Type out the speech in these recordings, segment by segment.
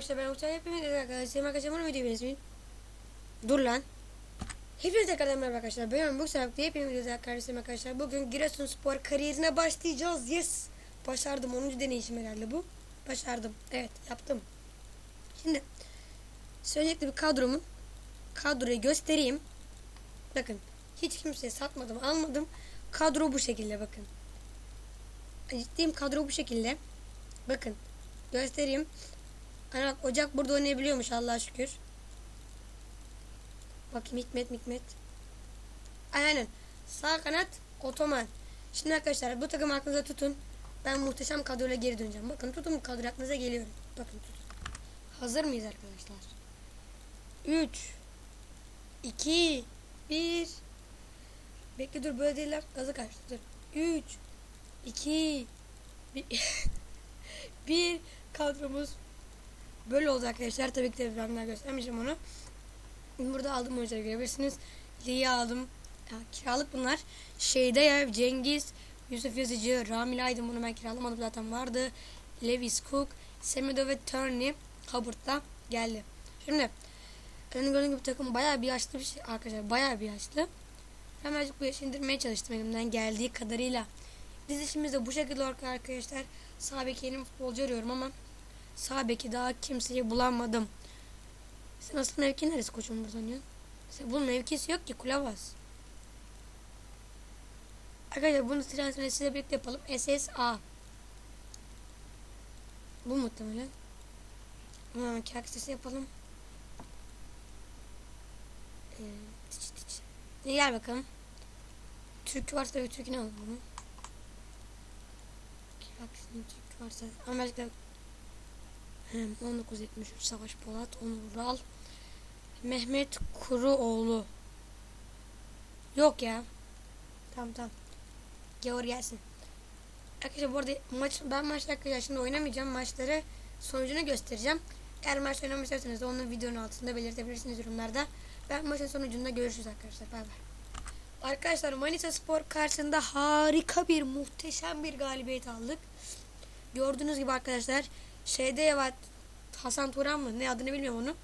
arkadaşlar ben Uçay hepiniz arkadaşlar arkadaşlar bunu videoyu beğenmeyin. Dur lan. Hepinize tekrardan merhaba arkadaşlar. Ben bu sefer hepiniz videoda arkadaşlar. Bugün Giresunspor kariyerine başlayacağız. Yes. Başardım. 10. deneyişim herhalde bu. Başardım. Evet yaptım. Şimdi öncelikle bir kadromun kadroyu göstereyim. Bakın hiç kimseye satmadım almadım. Kadro bu şekilde bakın. Ciddiyim kadro bu şekilde. Bakın göstereyim. Hani bak Ocak burada oynayabiliyormuş Allah'a şükür. Bakayım Hikmet Hikmet. Aynen. Sağ kanat Otoman. Şimdi arkadaşlar bu takım aklınıza tutun. Ben muhteşem kadroyla geri döneceğim. Bakın tutun bu kadro aklınıza geliyorum. Bakın tutun. Hazır mıyız arkadaşlar? 3 2 1 Bekle dur böyle değiller. Gazı kaçtı. Dur. 3 2 1 Bir kadromuz böyle oldu arkadaşlar. Tabii ki de ben göstermeyeceğim onu. Burada aldım oyuncuları görebilirsiniz. Lee'yi aldım. Ya, kiralık bunlar. Şeyde ya Cengiz, Yusuf Yazıcı, Ramil Aydın bunu ben kiralamadım zaten vardı. Lewis Cook, Semedo ve Turney Hubbard'da geldi. Şimdi önü gördüğün gibi takım bayağı bir yaşlı bir şey arkadaşlar. Bayağı bir yaşlı. Birazcık bu yaşı indirmeye çalıştım elimden geldiği kadarıyla. Dizişimiz de bu şekilde arkadaşlar. Sağ beki yeni futbolcu arıyorum ama sağ beki daha kimseyi bulamadım. Sen asıl mevki neresi koçum buradan ya? Sen bunun mevkisi yok ki Kulavas. Arkadaşlar bunu transferi size birlikte yapalım. SSA. Bu muhtemelen. Ha, kağıt sitesi yapalım. Ee, tiç tiç. Ne gel bakalım. Türk varsa bir Türk'ünü alalım. Kağıt Türk varsa. Amerika 1973 Savaş Polat, Onur Ural, Mehmet Kuruoğlu. Yok ya. Tamam tamam. Gavur gelsin. Arkadaşlar bu arada maç, ben maçta arkadaşlar şimdi oynamayacağım. Maçları sonucunu göstereceğim. Eğer maç oynamak isterseniz de onun videonun altında belirtebilirsiniz yorumlarda. Ben maçın sonucunda görüşürüz arkadaşlar. Bay bay. Arkadaşlar Manisa Spor karşısında harika bir muhteşem bir galibiyet aldık. Gördüğünüz gibi arkadaşlar şeyde var Hasan Turan mı ne adını bilmiyorum onu.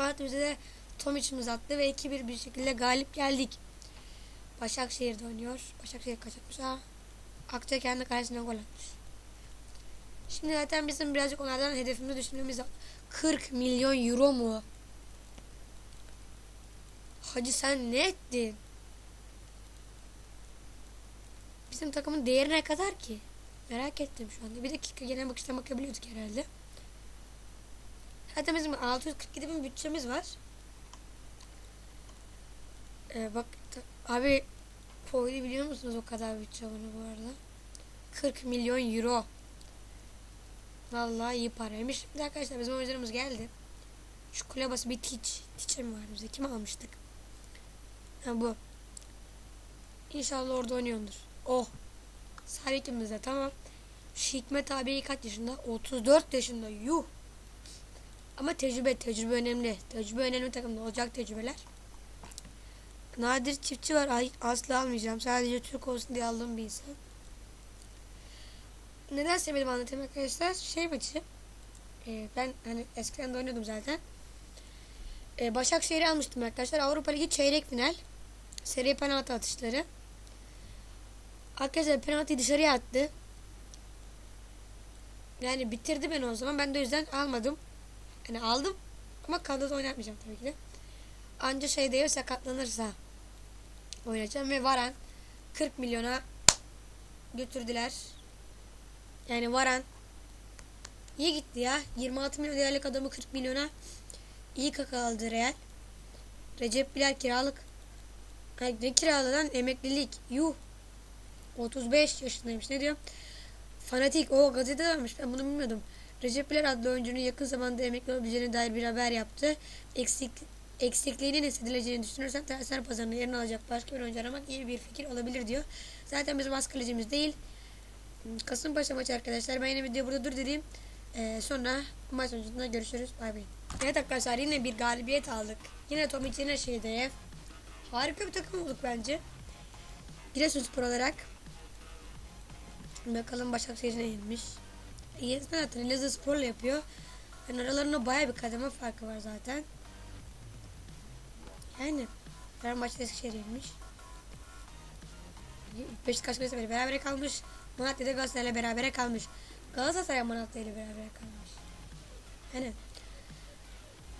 Attı bize de Tomiç'imiz attı ve 2-1 bir şekilde galip geldik. Başakşehir'de oynuyor. Başakşehir kaçırmış ha. Akça kendi kalesine gol atmış. Şimdi zaten bizim birazcık onlardan hedefimizi düşünmemiz lazım. 40 milyon euro mu? Hacı sen ne ettin? Bizim takımın değeri ne kadar ki? Merak ettim şu anda. Bir dakika genel bakıştan bakabiliyorduk herhalde. Zaten bizim 647 bin bütçemiz var. Ee, bak abi Poy'u biliyor musunuz o kadar bütçe bunu bu arada? 40 milyon euro. Vallahi iyi paraymış. De arkadaşlar bizim oyuncularımız geldi. Şu kulebası bir tiç. Tiçe mi var bize? Kim almıştık? Ha bu. İnşallah orada oynuyordur. Oh. Sabitimiz tamam. Şu Hikmet abi kaç yaşında? 34 yaşında. Yuh. Ama tecrübe, tecrübe önemli. Tecrübe önemli takımda olacak tecrübeler. Nadir çiftçi var. Asla almayacağım. Sadece Türk olsun diye aldığım bir insan. Neden sevmedim anlatayım arkadaşlar. Şey maçı. E, ben hani eskiden de oynuyordum zaten. E, Başakşehir'i almıştım arkadaşlar. Avrupa Ligi çeyrek final. Seri penaltı atışları. Arkadaşlar penaltıyı dışarıya attı. Yani bitirdi beni o zaman. Ben de o yüzden almadım. Yani aldım ama kadroda oynatmayacağım tabii ki de. Anca şey değil sakatlanırsa oynayacağım ve Varan 40 milyona götürdüler. Yani Varan iyi gitti ya. 26 milyon değerlik adamı 40 milyona iyi kaka aldı Real. Recep Bilal kiralık. Ne kiraladan emeklilik. Yuh. 35 yaşındaymış. Ne diyor? Fanatik. O gazete varmış. Ben bunu bilmiyordum. Recep Bilal adlı oyuncunun yakın zamanda emekli olabileceğine dair bir haber yaptı. Eksik, eksikliğinin hissedileceğini düşünürsem transfer pazarında yerini alacak başka bir oyuncu aramak iyi bir fikir olabilir diyor. Zaten bizim az kalecimiz değil. Kasımpaşa maçı arkadaşlar. Ben yine videoyu burada dur dediğim. Ee, sonra maç sonucunda görüşürüz. Bay bay. Evet arkadaşlar yine bir galibiyet aldık. Yine Tomic yine şeyde. Harika bir takım olduk bence. Giresunspor olarak. Bakalım Başakşehir ne yenmiş. Yetmen zaten Elazığ Spor'la yapıyor. Yani aralarında baya bir kademe farkı var zaten. Yani Fenerbahçe Eskişehir'iymiş. Beşiktaş Galatasaray beraber kalmış. Malatya da Galatasaray'la beraber kalmış. Galatasaray Malatya ile beraber kalmış. Yani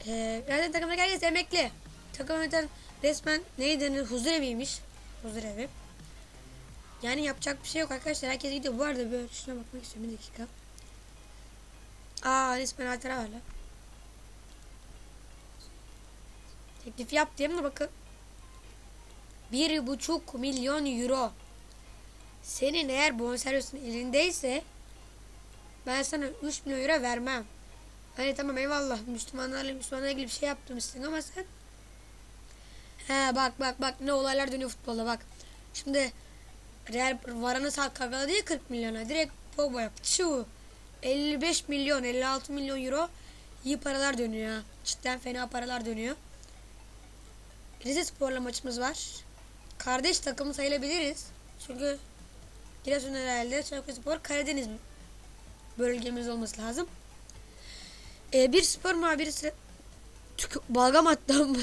ee, zaten takımda herkes emekli. Takım zaten resmen neydi denir? Huzur eviymiş. Huzur evi. Yani yapacak bir şey yok arkadaşlar. Herkes gidiyor. Bu arada böyle şuna bakmak istiyorum. Bir dakika. Aa resmen Altera hala. Teklif yap diyeyim de bakın. Bir buçuk milyon euro. Senin eğer bonservisin elindeyse ben sana 3 milyon euro vermem. Hani tamam eyvallah Müslümanlarla Müslümanlarla ilgili bir şey yaptırmışsın ama sen He bak bak bak ne olaylar dönüyor futbolda bak. Şimdi Real Varane sağ kavgalı değil 40 milyona. Direkt Pogba yaptı. Şu 55 milyon 56 milyon euro iyi paralar dönüyor. Cidden fena paralar dönüyor. Rize Spor'la maçımız var. Kardeş takım sayılabiliriz. Çünkü Giresun herhalde Çanakkale Spor Karadeniz bölgemiz olması lazım. Ee, bir spor muhabiri balgam attım.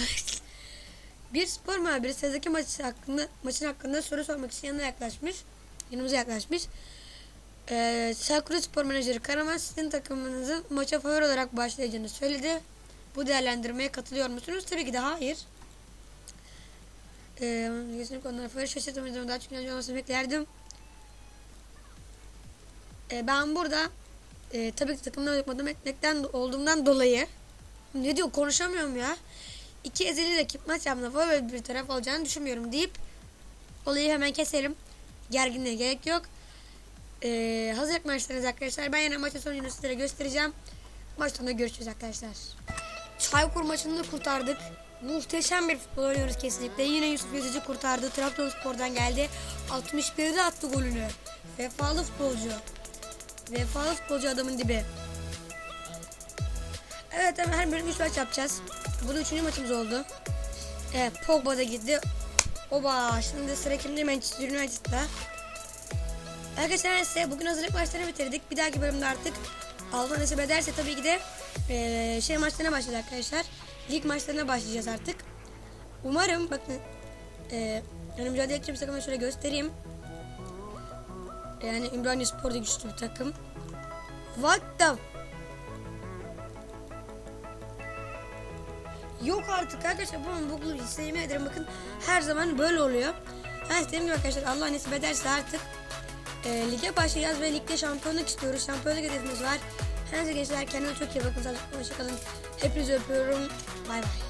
Bir spor muhabiri sıradaki maç hakkında, maçın hakkında soru sormak için yanına yaklaşmış. Yanımıza yaklaşmış. Ee, Çaykur Spor menajeri Karaman sizin takımınızın maça favori olarak başlayacağını söyledi. Bu değerlendirmeye katılıyor musunuz? Tabii ki de hayır. Ee, kesinlikle onlara favori şaşırtmayacağım. Daha çok inanıcı olmasını beklerdim. Ee, ben burada e, tabii ki takımdan yapmadım etmekten olduğumdan dolayı ne diyor konuşamıyorum ya. İki ezeli rakip maç yapma favori bir taraf olacağını düşünmüyorum deyip olayı hemen keselim. Gerginliğe gerek yok. Ee, hazırlık maçlarınız arkadaşlar. Ben yine maçın sonucunu sizlere göstereceğim. Maç sonunda görüşürüz arkadaşlar. Çaykur maçını da kurtardık. Muhteşem bir futbol oynuyoruz kesinlikle. Yine Yusuf Yazıcı kurtardı. Trabzonspor'dan geldi. 61'de attı golünü. Vefalı futbolcu. Vefalı futbolcu adamın dibi. Evet hemen her bölüm 3 maç yapacağız. Bu da 3. maçımız oldu. Evet Pogba da gitti. Oba şimdi sıra kimde Manchester United'da. Arkadaşlar neyse bugün hazırlık maçlarını bitirdik. Bir dahaki bölümde artık Allah nasip ederse tabii ki de eee, şey maçlarına başlayacağız arkadaşlar. Lig maçlarına başlayacağız artık. Umarım bakın eee yani mücadele edeceğim takımı şöyle göstereyim. Yani Ümraniye Spor da güçlü bir takım. What the Yok artık arkadaşlar bunun bu kulübü size yemin ederim bakın her zaman böyle oluyor. Ben dediğim gibi arkadaşlar Allah nasip ederse artık e, lige başlayacağız ve ligde şampiyonluk istiyoruz. Şampiyonluk hedefimiz var. Her gençler kendine çok iyi bakın. Hoşçakalın. Hepinizi öpüyorum. Bay bay.